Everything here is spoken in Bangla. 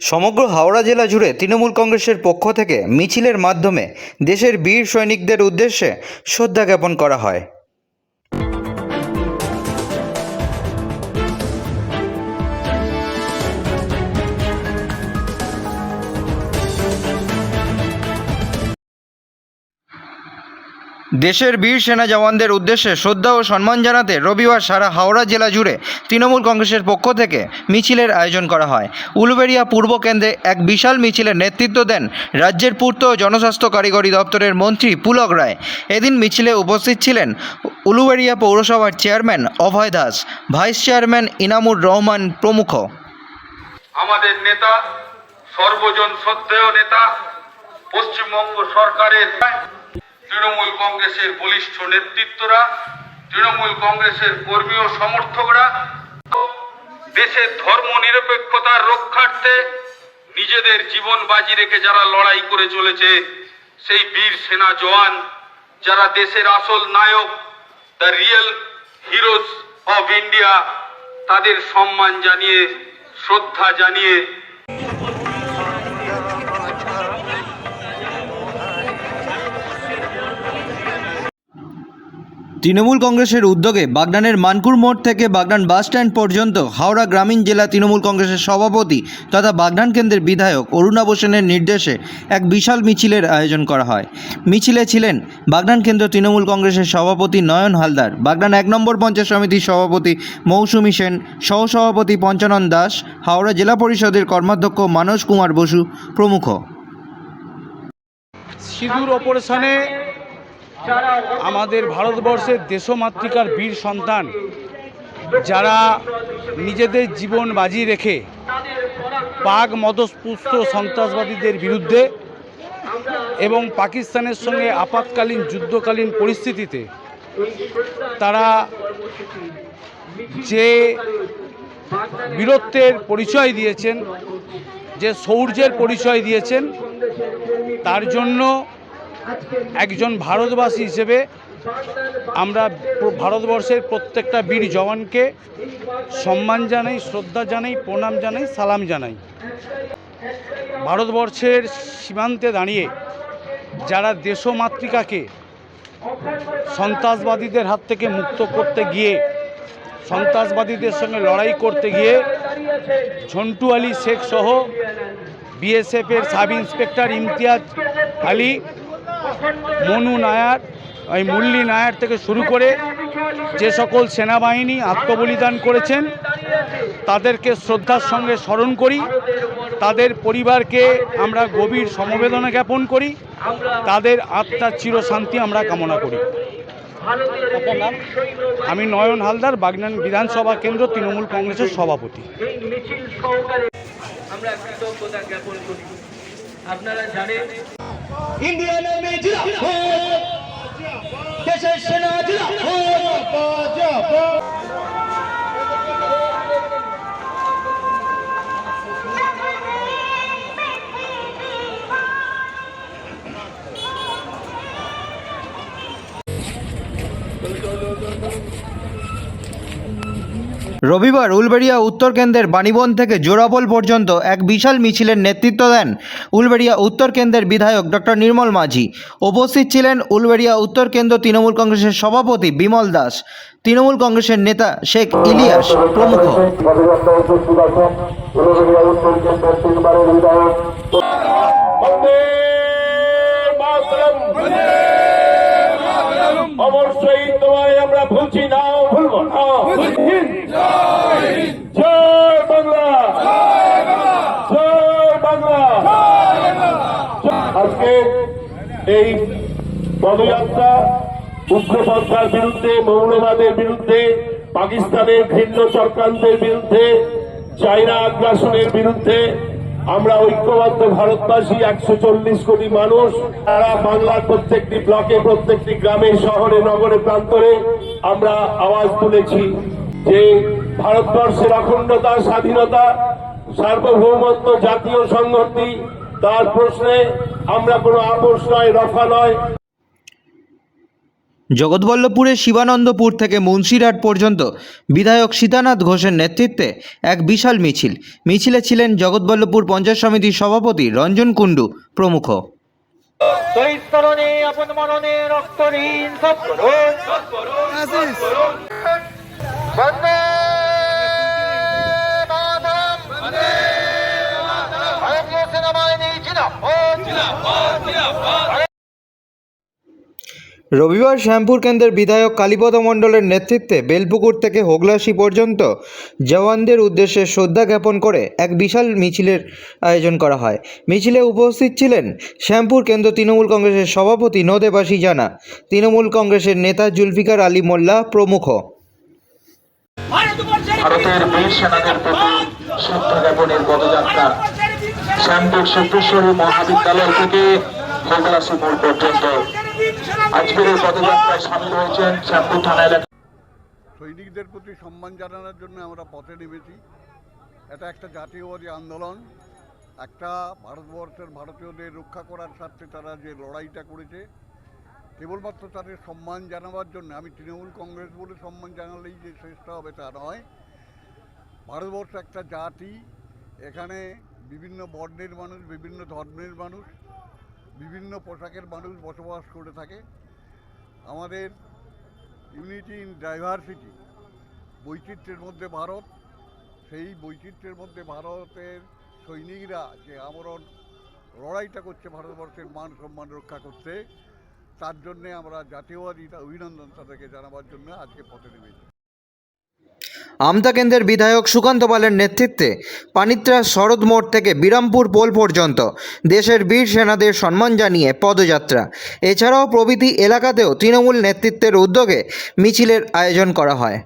সমগ্র হাওড়া জেলা জুড়ে তৃণমূল কংগ্রেসের পক্ষ থেকে মিছিলের মাধ্যমে দেশের বীর সৈনিকদের উদ্দেশ্যে শ্রদ্ধা জ্ঞাপন করা হয়। দেশের বীর সেনা জওয়ানদের উদ্দেশ্যে শ্রদ্ধা ও সম্মান জানাতে রবিবার সারা হাওড়া জেলা জুড়ে তৃণমূল কংগ্রেসের পক্ষ থেকে মিছিলের আয়োজন করা হয়। উলুবেড়িয়া পূর্ব কেন্দ্রে এক বিশাল মিছিলের নেতৃত্ব দেন রাজ্যের পূর্ত ও জনস্বাস্থ্য কারিগরি দপ্তরের মন্ত্রী পুলক রায়। এদিন মিছিলে উপস্থিত ছিলেন উলুবেড়িয়া পৌরসভার chairman Abhay Das, vice chairman Inamur Rahman প্রমুখ। আমাদের নেতা, সর্বজন শ্রদ্ধেয় নেতা, পশ্চিমবঙ্গ সরকারের তৃণমূল কংগ্রেসের বলিষ্ঠ নেতৃত্বরা, তৃণমূল কংগ্রেসের কর্মী ও সমর্থকরা, দেশের ধর্ম নিরপেক্ষতার রক্ষার্থে নিজেদের জীবন বাজি রেখে যারা লড়াই করে চলেছে, সেই বীর সেনা জওয়ান, যারা দেশের আসল নায়ক the real heroes of India তাদের সম্মান জানিয়ে, শ্রদ্ধা জানিয়ে তৃণমূল কংগ্রেসের উদ্যোগে বাগনানের মানকুর মোড় থেকে বাগনান বাস স্ট্যান্ড পর্যন্ত হাওড়া গ্রামীণ জেলা তৃণমূল কংগ্রেসের সভাপতি তথা বাগনান কেন্দ্রের বিধায়ক অরুণা বোসেনের নির্দেশে এক বিশাল মিছিলের আয়োজন করা হয়। মিছিলে ছিলেন বাগনান কেন্দ্র তৃণমূল কংগ্রেসের সভাপতি নয়ন হালদার, বাগনান এক নম্বর পঞ্চায়েত সমিতির সভাপতি মৌসুমী সেন, সহসভাপতি পঞ্চানন দাস, হাওড়া জেলা পরিষদের কর্মাধ্যক্ষ মানস কুমার বসু প্রমুখ। সিঁদুর অপারেশনে আমাদের ভারতবর্ষের দেশমাতৃকার বীর সন্তান যারা নিজেদের জীবন বাজি রেখে পাক মদস্পুষ্ট সন্ত্রাসবাদীদের বিরুদ্ধে এবং পাকিস্তানের সঙ্গে আপাতকালীন যুদ্ধকালীন পরিস্থিতিতে তারা যে বীরত্বের পরিচয় দিয়েছেন, যে শৌর্যের পরিচয় দিয়েছেন, তার জন্য একজন ভারতবাসী হিসেবে আমরা ভারতবর্ষের প্রত্যেকটা বীর জওয়ানকে সম্মান জানাই, শ্রদ্ধা জানাই, প্রণাম জানাই, সালাম জানাই। ভারতবর্ষের সীমান্তে দাঁড়িয়ে যারা দেশমাতৃকাকে সন্ত্রাসবাদীদের হাত থেকে মুক্ত করতে গিয়ে, সন্ত্রাসবাদীদের সঙ্গে লড়াই করতে গিয়ে ঝন্টু আলী শেখ সহ বিএসএফের সাব ইন্সপেক্টর ইমতিয়াজ আলী মনু নায়ার, এই মুরলি নায়ার থেকে শুরু করে যে সকল সেনাবাহিনী আত্মবলিদান করেছেন, তাদেরকে শ্রদ্ধার সঙ্গে স্মরণ করি, তাদের পরিবারকে আমরা গভীর সমবেদনা জ্ঞাপন করি, তাদের আত্মার চিরশান্তি আমরা কামনা করি। আমি নয়ন হালদার, বাগনান বিধানসভা কেন্দ্র, তৃণমূল কংগ্রেসের সভাপতি। আমরা কৃতজ্ঞতা জ্ঞাপন করি। আপনারা জানেন ইন্ডিয়ান আর্মি জিন্দাবাদ দেশের সেনা জিন্দাবাদ রবিবার উলবেড়িয়া উত্তর কেন্দ্রের বাণীবন থেকে জোড়াপোল পর্যন্ত এক বিশাল মিছিলের নেতৃত্ব দেন উলবেড়িয়া উত্তর কেন্দ্রের বিধায়ক ডক্টর নির্মল মাঝি। উপস্থিত ছিলেন উলবেড়িয়া উত্তর কেন্দ্র তৃণমূল কংগ্রেসের সভাপতি বিমল দাস, তৃণমূল কংগ্রেসের নেতা শেখ ইলিয়াস প্রমুখ। অবশ্যই আমরা ভুলছি না ভুলবো না। জয় বাংলা। জয় বাংলা। আজকে এই পদযাত্রা উগ্রপন্থার বিরুদ্ধে মৌলবাদের বিরুদ্ধে পাকিস্তানের ঘৃণ্য চক্রান্তের বিরুদ্ধে চাইনা আগ্রাসনের বিরুদ্ধে আমরা ঐক্যবদ্ধ ভারতবাসী, একশো চল্লিশ কোটি মানুষ। তারা বাংলার প্রত্যেকটি ব্লকে, প্রত্যেকটি গ্রামে, শহরে, নগরে, প্রান্তরে আমরা আওয়াজ তুলেছি যে ভারতবর্ষের অখণ্ডতা, স্বাধীনতা, সার্বভৌমত্ব, জাতীয় সংহতি, তার প্রশ্নে আমরা কোনো আপোষ নয়, রফা নয়। জগৎবল্লভপুরের শিবানন্দপুর থেকে মুন্সিরহাট পর্যন্ত বিধায়ক সীতানাথ ঘোষের নেতৃত্বে এক বিশাল মিছিল। মিছিলে ছিলেন জগৎবল্লভপুর পঞ্চায়েত সমিতির সভাপতি রঞ্জন কুণ্ডু প্রমুখ। শহীদ রবিবার শ্যামপুর কেন্দ্রের বিধায়ক কালীপদ মণ্ডলের নেতৃত্বে বেলপুকুর থেকে হোগলাসি পর্যন্ত জওয়ানদের উদ্দেশ্যে শ্রদ্ধা জ্ঞাপন করে এক বিশাল মিছিলের আয়োজন করা হয়। মিছিলে উপস্থিত ছিলেন শ্যামপুর কেন্দ্র তৃণমূল কংগ্রেসের সভাপতি নদেবাসী জানা। তৃণমূল কংগ্রেসের নেতা জুলফিকার আলী মোল্লা প্রমুখ। শ্যামপুর মহাবিদ্যালয় থেকে হোগলাসি পর্যন্ত। আজকের এই পদযাত্রায় সামিল হয়েছেন শ্যামপুর থানা এলাকা সৈনিকদের প্রতি সম্মান জানানোর জন্য আমরা পথে নেমেছি। এটা একটা জাতীয়বাদী আন্দোলন। একটা ভারতবর্ষের ভারতীয়দের রক্ষা করার স্বার্থে তারা যে লড়াইটা করেছে, কেবলমাত্র তাদের সম্মান জানাবার জন্য, আমি তৃণমূল কংগ্রেস বলে সম্মান জানালেই যে শ্রেষ্ঠ হবে তা নয়। ভারতবর্ষ একটা জাতি, এখানে বিভিন্ন বর্ণের মানুষ, বিভিন্ন ধর্মের মানুষ বিভিন্ন পোশাকের মানুষ বসবাস করে থাকে। আমাদের ইউনিটি ইন ডাইভার্সিটি, বৈচিত্র্যের মধ্যে ভারত, সেই বৈচিত্র্যের মধ্যে ভারতের সৈনিকরা যে আমরণ লড়াইটা করছে, ভারতবর্ষের মান সম্মান রক্ষা করতে তার জন্যে আমরা জাতীয়বাদী অভিনন্দন তাদেরকে জানাবার জন্য আজকে পথে নেমেছি। আমতা কেন্দ্রের বিধায়ক সুকান্ত পালের নেতৃত্বে পানিত্রা শরৎ মোড় থেকে বিরামপুর পোল পর্যন্ত দেশের বীর সেনাদের সম্মান জানিয়ে পদযাত্রা। এছাড়াও প্রভৃতি এলাকাতেও তৃণমূল নেতৃত্বের উদ্যোগে মিছিলের আয়োজন করা হয়।